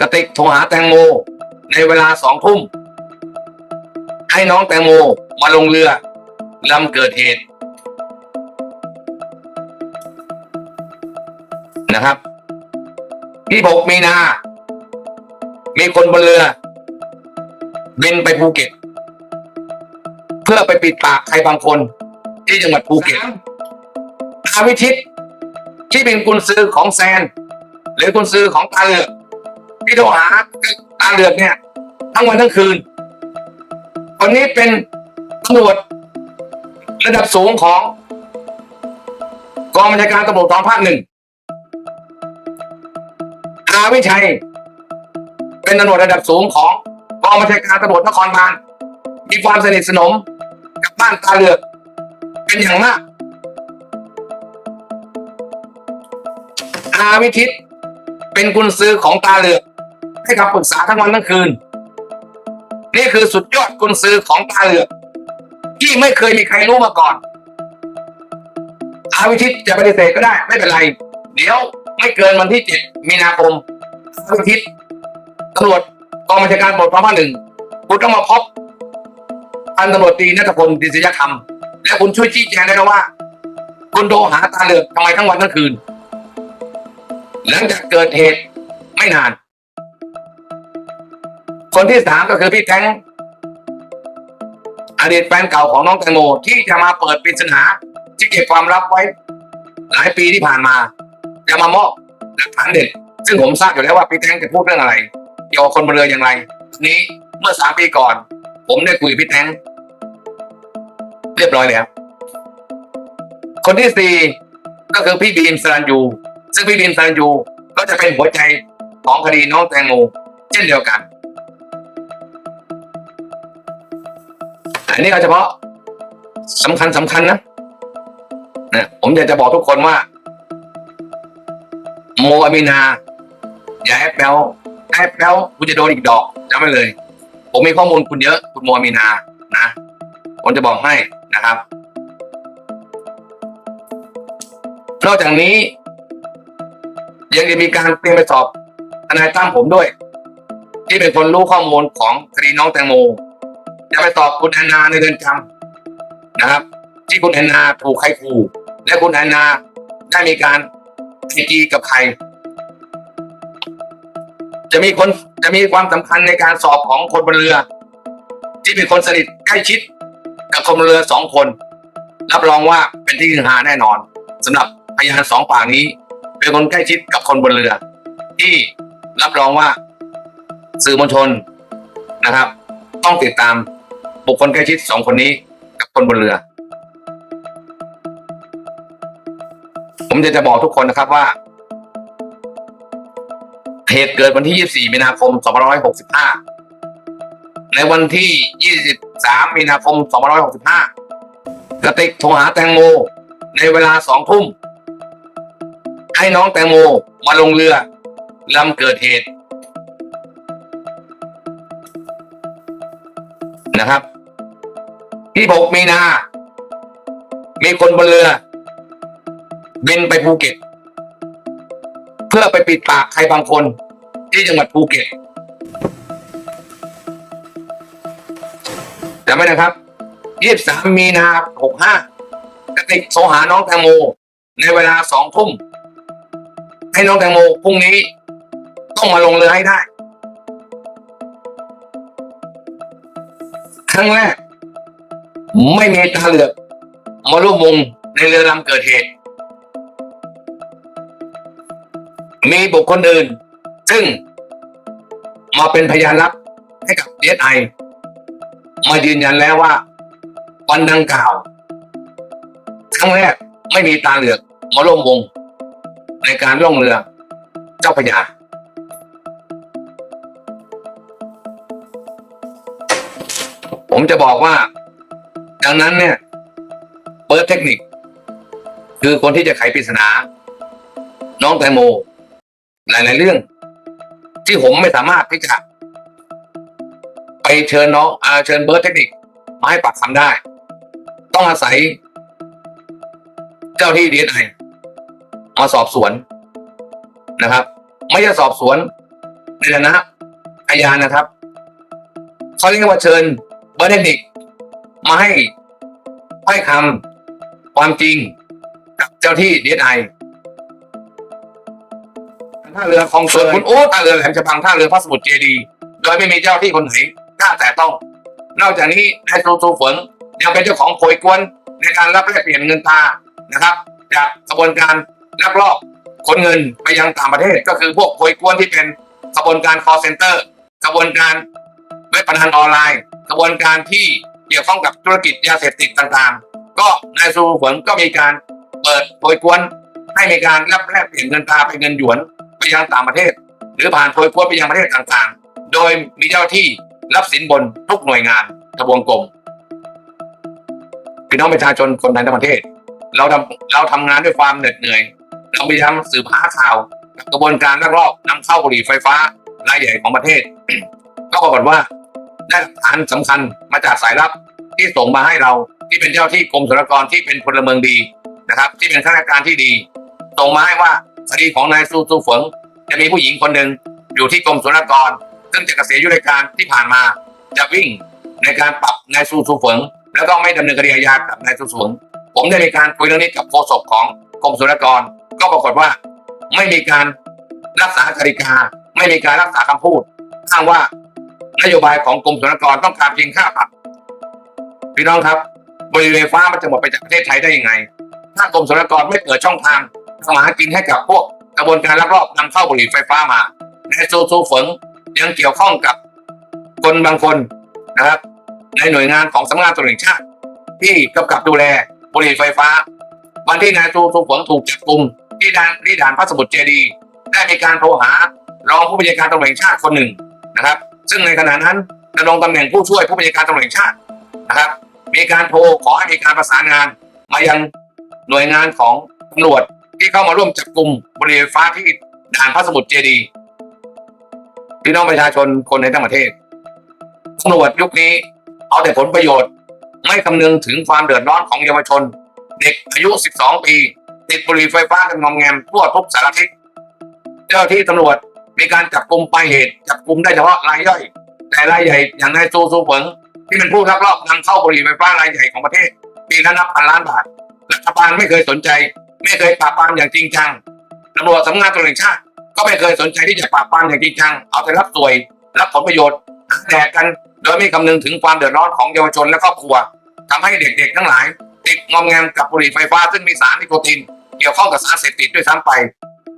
กระติกโทรหาแตงโม ในเวลาสองทุ่ม ให้น้องแตงโมมาลงเรือลำเกิดเหตุนะครับที่หกมีนา มีคนบนเรือ บินไปภูเก็ต เพื่อไปปิดปากใครบางคน ที่จังหวัดภูเก็ตอาวิชิต ที่เป็นกุญซือของแซน หรือกุญซือของตาเลือก โทรหาตาเหลือกเนี่ย ทั้งวันทั้งคืนคนนี้เป็นตำรวจระดับสูงของ กองบัญชาการตำรวจท้องภาคหนึ่งอาวิชัย เป็นตำรวจระดับสูงของกองบัญชาการตำรวจนครบาลมีความสนิทสนมกับบ้านตาเหลือกเป็นอย่างมากอาวิทิตเป็นกุญซื้อของตาเหลือก ให้คำปรึกษาทั้งวันทั้งคืน นี่คือสุดยอดกุญซือของตาเหลือกที่ไม่เคยมีใครรู้มาก่อนอาวิทิตจะปฏิเสธก็ได้ ไม่เป็นไร เดี๋ยวไม่เกินวันที่เจ็ดมีนาคมอาวิทิตตำรวจกองบัญชาการตำรวจภาหนึ่งคุณต้องมาพบพันตำรวจตรีนัทพลดิษยธรรม และคุณช่วยชี้แจงได้นะว่า คุณโทรหาตาเหลือกทำไมทั้งวันทั้งคืน หลังจากเกิดเหตุไม่นาน คนที่สามก็คือพี่แตงอดีตแฟนเก่าของน้องแตงโมที่จะมาเปิดปริศนาที่เก็บความลับไว้ หลายปีที่ผ่านมา จะมามอบหลักฐานเด็ดซึ่งผมทราบอยู่แล้วว่าพี่แตงจะพูดเรื่องอะไรเกี่ยวกับคนบนเรืออย่างไร นี้เมื่อสามปีก่อน ผมได้คุยพี่แตงเรียบร้อยแล้ว คนที่สี่ก็คือพี่บีมสรันยูซึ่งพี่บีมสรันยูก็จะเป็นหัวใจของคดีน้องแตงโมเช่นเดียวกัน อันนี้เอาเฉพาะสำคัญสำคัญนะนะผมอยากจะบอกทุกคนว่า โมอามีนา อย่าแอบแปลวแอบแปลวคุณจะโดนอีกดอกจำไว้เลย ผมมีข้อมูลคุณเยอะ คุณโมอามีนานะผมจะบอกให้นะครับ นอกจากนี้ ยังจะมีการเตรียมไปสอบทนายตั้มผมด้วย ที่เป็นคนรู้ข้อมูลของคดีน้องแตงโม จะไปสอบคุณแอนนาในเรือนจำนะครับ ที่คุณแอนนาถูกใครขู่และคุณแอนนาได้มีการไอจีกับใคร จะมีคนจะมีความสำคัญในการสอบของคนบนเรือ ที่เป็นคนสนิทใกล้ชิด กับคนบนเรือสองคน รับรองว่าเป็นที่ฮือฮาแน่นอนสำหรับพยานสองปากนี้ เป็นคนใกล้ชิดกับคนบนเรือ ที่รับรองว่าสื่อมวลชนนะครับ ต้องติดตาม บุคคลใกล้ชิดสองคนนี้กับคนบนเรือ ผมจะจะบอกทุกคนนะครับว่าเหตุเกิดวันที่ 24 มีนาคม 2565 ในวันที่ 23 มีนาคม 2565 กระติกโทรหาแตงโม ในเวลาสองทุ่ม ให้น้องแตงโมมาลงเรือลำเกิดเหตุนะครับ ที่หกมีนา มีคนบนเรือ บินไปภูเก็ต เพื่อไปปิดปากใครบางคน ที่จังหวัดภูเก็ตจำไว้นะครับ23มีนา65กระติกโทรหาน้องแตงโม ในเวลาสองทุ่ม ให้น้องแตงโมพรุ่งนี้ ต้องมาลงเรือให้ได้ ครั้งแรก ไม่มีตาเหลือกมาร่วมวงในเรือลำเกิดเหตุ มีบุคคลอื่น ซึ่ง มาเป็นพยานรับให้กับเอสไอมายืนยันแล้วว่าวันดังกล่าวครั้งแรกไม่มีตาเหลือกมาร่วมวง ในการล่องเรือ เจ้าพระยาผมจะบอกว่า ดังนั้นเนี่ยเปิดเทคนิค คือคนที่จะไขปริศนา น้องแตงโม หลาย ๆ เรื่อง ที่ผมไม่สามารถที่จะไปเชิญน้องอเชิญเบิร์ดเทคนิคมาให้ปากคำได้ ต้องอาศัย เจ้าที่ดีไอมาสอบสวนนะครับ ไม่ใช่สอบสวนในฐานะพยานนะครับเขาเรียกว่าเชิญเบอร์เดนิก มาให้ให้คำความจริงกับเจ้าที่ดีไอท่าเรือคลองเตยคุณโอ้ท่าเรือแหลมฉบังท่าเรือพระสมุทรเจดีย์โดยไม่มีเจ้าที่คนไหนกล้าแต่ต้อง นอกจากนี้นายซูซูฝนยังเป็นเจ้าของโพยกวนในการรับแลกเปลี่ยนเงินตรานะครับ จากกระบวนการลักลอบขนเงินไปยังต่างประเทศ ก็คือพวกโพยกวนที่เป็นกระบวนการ call center กระบวนการเว็บพนันออนไลน์ กระบวนการที่เกี่ยวข้องกับธุรกิจยาเสพติดต่างๆ ก็นายซูซูฝนก็มีการเปิดโพยกวนให้มีการรับแลกเปลี่ยนเงินตราเป็นเงินหยวนไปยังต่างประเทศ หรือผ่านโพยกวนไปยังประเทศต่างๆ โดยมีเจ้าที่รับสินบนทุกหน่วยงานทบวงกรมพี่น้องประชาชนคนไทยทั้งประเทศ เราทำเราทำงานด้วยความเหน็ดเหนื่อย เราพยายามสืบหาข่าวกับกระบวนการลักลอบนำเข้าบุหรี่ไฟฟ้ารายใหญ่ของประเทศ ก็ปรากฏว่า ได้หลักฐานสำคัญมาจากสายลับที่ส่งมาให้เราที่เป็นเจ้าที่กรมศุลกากรที่เป็นพลเมืองดีนะครับ ที่เป็นข้าราชการที่ดีส่งมาให้ว่าคดีของนายซูซูฝงจะมีผู้หญิงคนหนึ่งอยู่ที่กรมศุลกากรซึ่งจะเกษียณอายุราชการที่ผ่านมาจะวิ่งในการปรับนายซูซูฝงแล้วก็ไม่ดำเนินคดีอาญากับนายซูซูฝงผมได้มีการคุยเรื่องนี้กับโฆษกของกรมศุลกากรก็ปรากฏว่าไม่มีการรักษากติกา ไม่มีการรักษาคำพูดอ้างว่า นโยบายของกรมศุลกากรต้องการเพียงค่าปรับพี่น้องครับบริเวณฟ้ามันจะหมดไปจากประเทศไทยได้ยังไง ถ้ากรมศุลกากรไม่เปิดช่องทางทำมาหากินให้กับพวกกระบวนการลักลอบนำเข้าบุหรี่ไฟฟ้ามาในโซซูฝงยังเกี่ยวข้องกับคนบางคนนะครับ ในหน่วยงานของสำนักงานตำรวจแห่งชาติ ที่กำกับดูแลบุหรี่ไฟฟ้า วันที่นายซูซูฝงถูกจับกลุ่มที่ด่านที่ด่านพระสมุทรเจดี ได้มีการโทรหารองผู้บัญชาการตำรวจแห่งชาติคนหนึ่งนะครับ ซึ่งในขณะนั้นดำรงตำแหน่งผู้ช่วยผู้บัญชาการตำรวจแห่งชาตินะครับ มีการโทรขอให้มีการประสานงาน มายังหน่วยงานของตำรวจที่เข้ามาร่วมจับกลุ่มบุหรี่ไฟฟ้าที่ด่านพระสมุทรเจดีพี่น้องประชาชนคนในทั้งประเทศตำรวจยุคนี้เอาแต่ผลประโยชน์ ไม่คำนึงถึงความเดือดร้อนของเยาวชน เด็กอายุ 12 ปี ติดบุหรี่ไฟฟ้ากันงอมแงมทั่วทุกสารทิศเจ้าที่ตำรวจ มีการจับกลุ่มไปลายเหตุจับกลุ่มได้เฉพาะรายย่อย แต่รายใหญ่อย่างนายโซูซูเฟิงที่เป็นผู้ลักลอบนำเข้าบุหรี่ไฟฟ้ารายใหญ่ของประเทศปีละนับพันล้านบาทรัฐบาลไม่เคยสนใจ ไม่เคยปราบปรามอย่างจริงจังตำรวจสำนักงานตำรวจแห่งชาติก็ไม่เคยสนใจที่จะปราบปรามอย่างจริงจังเอาแต่รับสวย รับผลประโยชน์แดกกันโดยไม่คำนึงถึงความเดือดร้อนของเยาวชนและครอบครัวทำให้เด็กๆ ทั้งหลาย ติดงอมแงมกับบุหรี่ไฟฟ้าซึ่งมีสารนิโคติน เกี่ยวข้องกับสารเสพติดด้วยซ้ำไป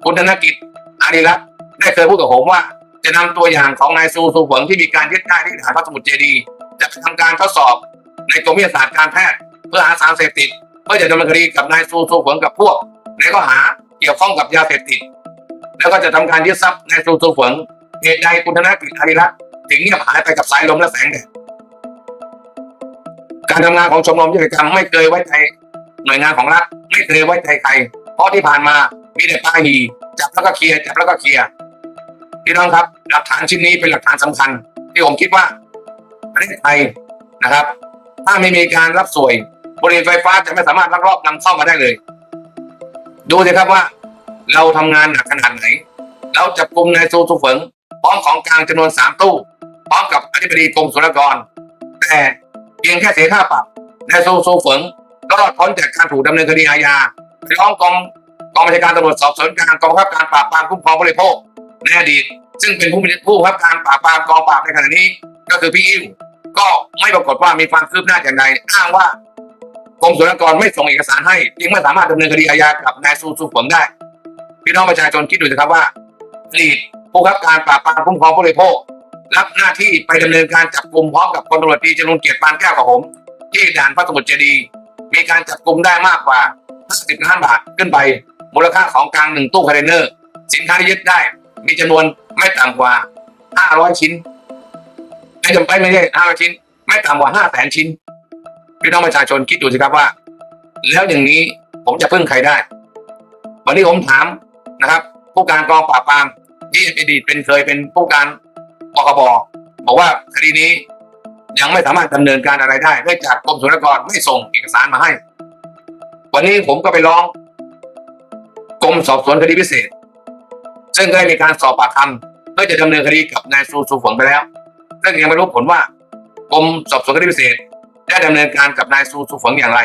คุณธนกิจอารีรัตน์ ได้เคยพูดกับผมว่า จะนำตัวอย่างของนายซูซูเฟิงที่มีการยึดได้ที่ฐานพระสมุทรเจดีย์จะไปทำการทดสอบในกรมวิทยาศาสตร์การแพทย์ เพื่อหาสารเสพติดเพื่อจะดำเนินคดีกับนายซูซูเฟิงกับพวกในข้อหาเกี่ยวข้องกับยาเสพติดแล้วก็จะทำการยึดทรัพย์นายซูซูเฟิงเหตุใดคุณธนกิจอรีรัตน์ถึงเงียบหายไปกับสายลมและแสงแดดการทำงานของชมรมยุติธรรมไม่เคยไว้ใจหน่วยงานของรัฐไม่เคยไว้ใจใคร เพราะที่ผ่านมามีแต่ป้าหีจับแล้วก็เคลียร์จับแล้วก็เคลียร์ พี่น้องครับ หลักฐานชิ้นนี้เป็นหลักฐานสำคัญ ที่ผมคิดว่าประเทศไทยนะครับ ถ้าไม่มีการรับสวยบริเวณไฟฟ้าจะไม่สามารถลักลอบนำเข้ามาได้เลย ดูสิครับว่า เราทำงานหนักขนาดไหน เราจับกลุ่มนายซูซูเฟิงพร้อมของกลางจำนวนสามตู้ พร้อมกับอธิบดีกรมศุลกากรแต่เพียงแค่เสียค่าปรับนายซูซูเฟิงก็รอดพ้นจากการถูกดำเนินคดีอาญาไปร้องกองกองบัญชาการตำรวจสอบสวนกลางกองบังคับการปราบปรามคุ้มครองผู้บริโภค ในอดีตซึ่งเป็นผู้มีผู้บังคับการปราบปรามกองปราบในขณะนี้ ก็คือพี่อิ้วก็ไม่ปรากฏว่ามีความคืบหน้าอย่างใดอ้างว่ากรมศุลกากรไม่ส่งเอกสารให้จึงไม่สามารถดำเนินคดีอาญากับนายซูซูเฟิงได้ พี่น้องประชาชนคิดดูสิครับว่าอดีตผู้บังคับการปราบปรามคุ้มครองผู้บริโภครับหน้าที่ไปดำเนินการจับกลุ่มพร้อมกับพลตำรวจตรีจรุนเกียรติปานแก้วกับผม ที่ด่านพระสมุทรเจดีย์มีการจับกลุ่มได้มากกว่า50ล้านบาทขึ้นไป มูลค่าของกลางหนึ่งตู้คอนเทนเนอร์ สินค้าที่ยึดได้ มีจำนวนไม่ต่ำกว่า500ชิ้นไม่จำเป็นไม่ใช่500ชิ้น ไม่ต่ำกว่า5แสนชิ้นพี่น้องประชาชนคิดดูสิครับว่า แล้วอย่างนี้ผมจะพึ่งใครได้ วันนี้ผมถามนะครับ ผู้การกองปราบปรามที่อดีตเป็นเคยเป็นผู้การปคบบอกว่าคดีนี้ยังไม่สามารถดำเนินการอะไรได้เนื่องจากกรมศุลกากรไม่ส่งเอกสารมาให้ วันนี้ผมก็ไปร้องกรมสอบสวนคดีพิเศษ ซึ่งได้มีการสอบปากคำเพื่อจะดำเนินคดีกับนายซูซูฝงไปแล้ว ซึ่งยังไม่รู้ผลว่ากรมสอบสวนคดีพิเศษได้ดำเนินการกับนายซูซูฝงอย่างไร